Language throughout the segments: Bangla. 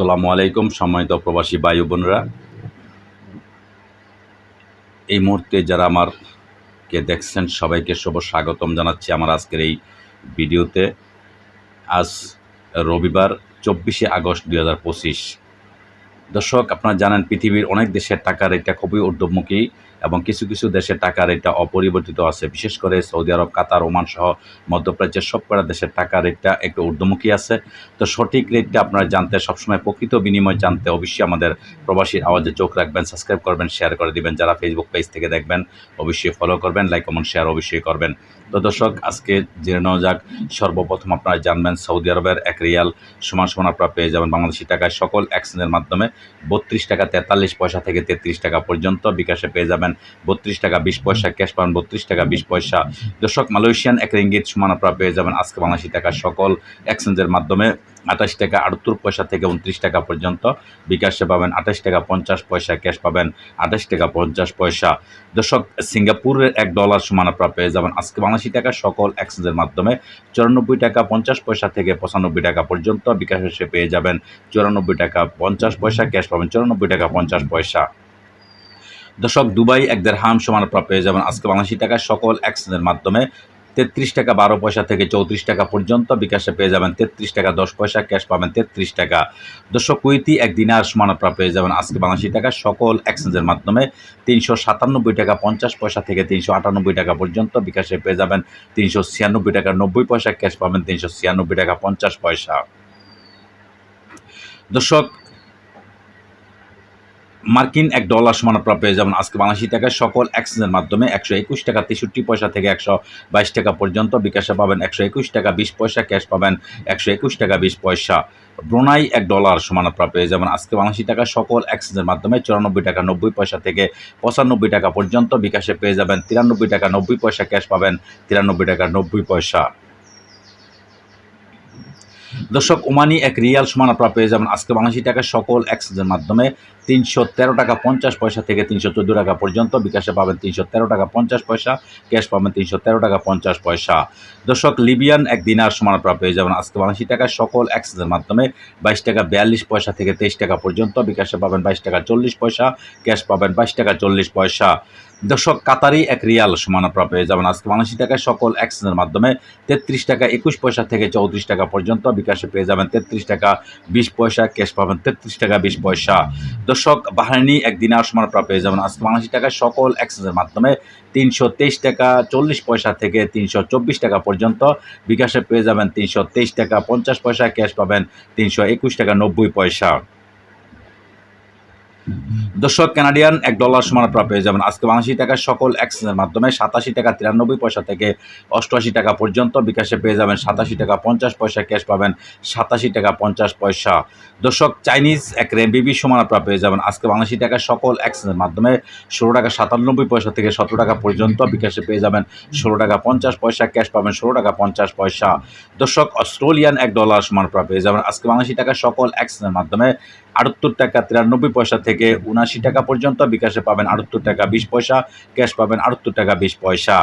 আসসালামু আলাইকুম, সম্মানিত প্রবাসী বায়ু বোনরা। এই মুহূর্তে যারা আমার কে দেখছেন, সবাইকে শুভ স্বাগতম জানাচ্ছি আমার আজকের এই ভিডিওতে। আজ রবিবার, চব্বিশে আগস্ট দুই হাজার পঁচিশ। দর্শক, আপনারা জানেন পৃথিবীর অনেক দেশের টাকার এটা খুবই ঊর্ধ্বমুখী। এবং কিছু কিছু দেশের টাকা রেটটা অপরিবর্তিত আছে। বিশেষ করে সৌদি আরব, কাতার, ওমান সহ মধ্যপ্রাচ্যের সব কটা দেশের টাকা রেটটা একটু ঊর্ধ্বমুখী আছে। তো সঠিক রেটটা আপনারা জানতে, সবসময় প্রকৃত বিনিময় জানতে অবশ্যই আমাদের প্রবাসীর আওয়াজে চোখ রাখবেন, সাবস্ক্রাইব করবেন, শেয়ার করে দিবেন। যারা ফেসবুক পেজ থেকে দেখবেন, অবশ্যই ফলো করবেন লাইক কমেন্ট শেয়ার অবশ্যই করবেন। তো দর্শক, আজকে জেনে নেওয়া যাক, সর্বপ্রথম আপনারা জানবেন সৌদি আরবের এক রিয়াল সমান সমান আপনারা পেয়ে যাবেন বাংলাদেশি টাকায় সকল এক্সচেঞ্জের মাধ্যমে বত্রিশ টাকা তেতাল্লিশ পয়সা থেকে তেত্রিশ টাকা পর্যন্ত বিকাশে পেয়ে যাবেন। বত্রিশ টাকা, বিশ পয়সা, ক্যাশ পাবেন বত্রিশ টাকা, বিশ পয়সা। দর্শক, মালয়েশিয়ান এক রিঙ্গিত সমান আপনারা পেয়ে যাবেন আজকে বাংলাদেশি টাকা সকল এক্সচেঞ্জের মাধ্যমে। আঠাশ টাকা আটাত্তর পয়সা থেকে উনত্রিশ টাকা পর্যন্ত। বিকাশে পাবেন আঠাশ টাকা পঞ্চাশ পয়সা, ক্যাশ পাবেন আঠাশ টাকা পঞ্চাশ পয়সা। দর্শক, সিঙ্গাপুরের এক ডলার সমান আপনারা পেয়ে যাবেন আজকে বাংলাদেশি টাকা সকল এক্সচেঞ্জের মাধ্যমে। চুরানব্বই টাকা পঞ্চাশ পয়সা থেকে পঁচানব্বই টাকা পর্যন্ত বিকাশ পেয়ে যাবেন চুরানব্বই টাকা পঞ্চাশ পয়সা, ক্যাশ পাবেন চুরানব্বই টাকা পঞ্চাশ পয়সা। দর্শক, দুবাই এক দেড় হাম সমান পেয়ে যাবেন। আজকে বাংলাদেশি টাকা সকল এক্সচেঞ্জের মাধ্যমে তেত্রিশ টাকা বারো পয়সা থেকে চৌত্রিশ টাকা পর্যন্ত বিকাশে পেয়ে যাবেন। তেত্রিশ টাকা দশ পয়সা, ক্যাশ পাবেন তেত্রিশ টাকা। দর্শক কুইতি এক দিনার সমান আপনারা পেয়ে যাবেন। আজকে বাংলাদেশি টাকা সকল এক্সচেঞ্জের মাধ্যমে তিনশো সাতানব্বই টাকা পঞ্চাশ পয়সা থেকে তিনশো আটানব্বই টাকা পর্যন্ত বিকাশে পেয়ে যাবেন। তিনশো ছিয়ানব্বই টাকা নব্বই পয়সা, ক্যাশ পাবেন তিনশো ছিয়ানব্বই টাকা পঞ্চাশ পয়সা। দর্শক মার্কিন এক ডলার সমান আপনারা পেয়ে যাবেন আজকে বাংলাদেশি টাকায় সকল এক্সচেঞ্জের মাধ্যমে একশো একুশ টাকা, তেষট্টি পয়সা থেকে একশো বাইশ টাকা পর্যন্ত বিকাশে পাবেন, একশো একুশ টাকা, বিশ পয়সা ক্যাশ পাবেন, একশো একুশ টাকা, বিশ পয়সা। ব্রোনাই এক ডলার সমান আপনারা পেয়ে যাবেন আজকে বাংলাদেশি টাকা, সকল এক্সচেঞ্জের মাধ্যমে চুরানব্বই টাকা, নব্বই পয়সা থেকে পঁচানব্বই টাকা পর্যন্ত বিকাশে পেয়ে যাবেন, তিরানব্বই টাকা, নব্বই পয়সা ক্যাশ পাবেন, তিরানব্বই টাকা, নব্বই পয়সা। দর্শক ওমানি এক রিয়াল সমান আপনারা পেয়ে যাবেন আজকে বাংলাদেশি টাকা সকল এক্সচেঞ্জের মাধ্যমে। তিনশো তেরো টাকা পঞ্চাশ পয়সা থেকে তিনশো চোদ্দ টাকা পর্যন্ত বিকাশে পাবেন তিনশো তেরো টাকা পঞ্চাশ পয়সা, ক্যাশ পাবেন তিনশো তেরো টাকা পঞ্চাশ পয়সা। দর্শক, লিবিয়ান এক দিনার সমান আপনারা পেয়ে যাবেন আজকে বাংলাদেশি টাকা সকল এক্সচেঞ্জের মাধ্যমে। বাইশ টাকা বিয়াল্লিশ পয়সা থেকে তেইশ টাকা পর্যন্ত বিকাশে পাবেন বাইশ টাকা চল্লিশ পয়সা, ক্যাশ পাবেন বাইশ টাকা চল্লিশ পয়সা। দর্শক কাতারি এক রিয়াল সমান আপনারা পেয়ে যাবেন। আজকে বাংলাদেশি টাকায় সকল এক্সচেঞ্জের মাধ্যমে তেত্রিশ টাকা একুশ পয়সা থেকে চৌত্রিশ টাকা পর্যন্ত বিকাশে পেয়ে যাবেন। তেত্রিশ টাকা বিশ পয়সা, ক্যাশ পাবেন তেত্রিশ টাকা বিশ পয়সা। দর্শক বাহানি এক দিনার সমান আপনারা পেয়ে যাবেন। আজকে বাংলাদেশি টাকায় সকল এক্সচেঞ্জের মাধ্যমে তিনশো তেইশ টাকা চল্লিশ পয়সা থেকে তিনশো চব্বিশ টাকা পর্যন্ত বিকাশে পেয়ে যাবেন তিনশো তেইশ টাকা পঞ্চাশ পয়সা, ক্যাশ পাবেন তিনশো একুশ টাকা নব্বই পয়সা। দর্শক কানাডিয়ান এক ডলার সমান আপনারা পেয়ে যাবেন। আজকে বাংলাদেশি টাকা সকল এক্সচেঞ্জের মাধ্যমে সাতাশি টাকা তিরানব্বই পয়সা থেকে অষ্টআশি টাকা পর্যন্ত বিকাশে পেয়ে যাবেন। সাতাশি টাকা পঞ্চাশ পয়সা ক্যাশ পাবেন, সাতাশি টাকা পঞ্চাশ পয়সা। দর্শক চাইনিজ এক রেমবিবি সমান আপনারা পেয়ে যাবেন। আজকে বাংলাদেশি টাকা সকল এক্সচেঞ্জের মাধ্যমে ষোলো টাকা সাতানব্বই পয়সা থেকে সতেরো টাকা পর্যন্ত বিকাশে পেয়ে যাবেন। ষোলো টাকা পঞ্চাশ পয়সা ক্যাশ পাবেন, ষোলো টাকা পঞ্চাশ পয়সা। দর্শক অস্ট্রেলিয়ান এক ডলার সমান আপনারা পেয়ে যাবেন। আজকে বাংলাদেশি টাকা সকল এক্সচেঞ্জের মাধ্যমে আটাত্তর টাকা তিরানব্বই পয়সা থেকে উনাশি টাকা পর্যন্ত বিকাশে পাবেন আটাত্তর টাকা বিশ পয়সা, ক্যাশ পাবেন আটাত্তর টাকা বিশ পয়সা।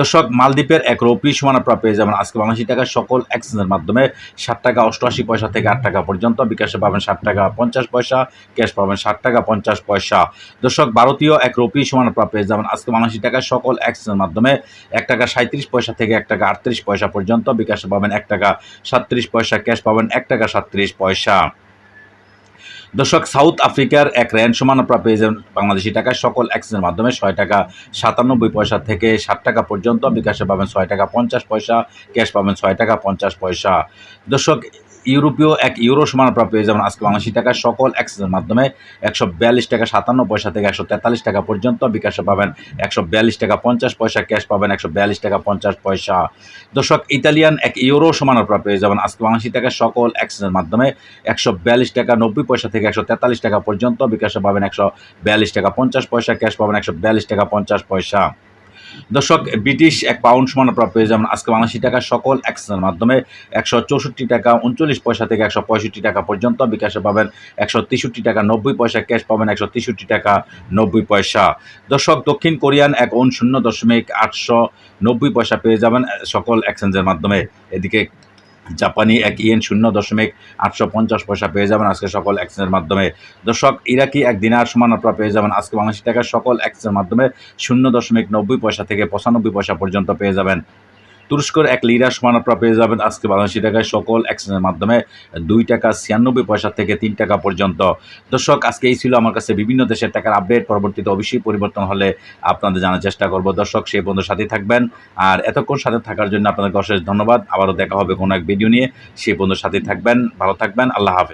দর্শক, মালদ্বীপের এক রৌপ্রি সমান পেয়ে যাবেন আজকে বাংলাদেশি টাকা সকল এক্সচেঞ্জের মাধ্যমে ষাট টাকা অষ্টআশি পয়সা থেকে আট টাকা পর্যন্ত বিকাশে পাবেন ষাট টাকা পঞ্চাশ পয়সা, ক্যাশ পাবেন ষাট টাকা পঞ্চাশ পয়সা। দর্শক, ভারতীয় এক রৌপ্রি সমান পেয়ে যাবেন আজকে বাংলাদেশি টাকা সকল এক্সচেঞ্জের মাধ্যমে এক টাকা সাঁত্রিশ পয়সা থেকে এক টাকা আটত্রিশ পয়সা পর্যন্ত বিকাশে পাবেন এক টাকা সাতত্রিশ পয়সা, ক্যাশ পাবেন এক টাকা সাতত্রিশ পয়সা। দর্শক, সাউথ আফ্রিকার এক র্যান সমান আপনারা পেয়ে যাবেন বাংলাদেশি টাকায় সকল অ্যাক্সেসের মাধ্যমে ছয় টাকা সাতানব্বই পয়সা থেকে ষাট টাকা পর্যন্ত। বিকাশে পাবেন ছয় টাকা পঞ্চাশ পয়সা, ক্যাশ পাবেন ছয় টাকা পঞ্চাশ পয়সা। দর্শক ইউরোপীয় এক ইউরো সমান আপনারা পেয়ে যাবেন আজকে বাংলাদেশি টাকায় সকল এক্সচেঞ্জের মাধ্যমে একশো বিয়াল্লিশ টাকা সাতান্ন পয়সা থেকে একশো তেতাল্লিশ টাকা পর্যন্ত বিকাশে পাবেন। একশো বিয়াল্লিশ টাকা পঞ্চাশ পয়সা ক্যাশ পাবেন, একশো বিয়াল্লিশ টাকা পঞ্চাশ পয়সা। দর্শক, ইতালিয়ান এক ইউরো সমান আপনারা পেয়ে যাবেন আজকে বাংলাদেশি টাকায় সকল এক্সচেঞ্জের মাধ্যমে একশো বিয়াল্লিশ টাকা নব্বই পয়সা থেকে একশো তেতাল্লিশ টাকা পর্যন্ত বিকাশে পাবেন। একশো বিয়াল্লিশ টাকা পঞ্চাশ পয়সা ক্যাশ পাবেন, একশো বিয়াল্লিশ টাকা পঞ্চাশ পয়সা। দর্শক, ব্রিটিশ এক পাউন্ড সমান আপনারা পেয়ে যাবেন আজকে বাংলাদেশি টাকা সকল এক্সচেঞ্জের মাধ্যমে। একশো চৌষট্টি টাকা উনচল্লিশ পয়সা থেকে একশো পঁয়ষট্টি টাকা পর্যন্ত বিকাশে পাবেন। একশো তেষট্টি টাকা নব্বই পয়সা ক্যাশ পাবেন, একশো তেষট্টি টাকা নব্বই পয়সা। দর্শক, দক্ষিণ কোরিয়ান এক শূন্য দশমিক আটশো নব্বই পয়সা পেয়ে যাবেন সকল এক্সচেঞ্জের মাধ্যমে। এদিকে জাপানি এক ইয়েন শূন্য দশমিক আটশো পঞ্চাশ পয়সা পেয়ে যাবেন আজকে সকল এক্সচেঞ্জের মাধ্যমে। দর্শক, ইরাকি এক দিনার সমান আপনারা পেয়ে যাবেন আজকে বাংলাদেশি টাকা সকল এক্সচেঞ্জের মাধ্যমে শূন্য দশমিক নব্বই পয়সা থেকে পঁচানব্বই পয়সা পর্যন্ত পেয়ে যাবেন। তুরস্কর এক লিরা সমান আপনারা পেয়ে যাবেন আজকে বাংলাদেশি টাকায় সকল এক্সচেঞ্জের মাধ্যমে দুই টাকা ছিয়ানব্বই পয়সা থেকে তিন টাকা পর্যন্ত। দর্শক, আজকে এই ছিল আমার কাছে বিভিন্ন দেশের টাকার আপডেট পরবর্তীতে অবশ্যই পরিবর্তন হলে আপনাদের জানার চেষ্টা করব। দর্শক, সেই বন্ধুর সাথে থাকবেন। আর এতক্ষণ সাথে থাকার জন্য আপনাদেরকে অশেষ ধন্যবাদ। আবারও দেখা হবে কোনো এক ভিডিও নিয়ে। সেই বন্ধুর সাথে থাকবেন। ভালো থাকবেন। আল্লাহ হাফেজ।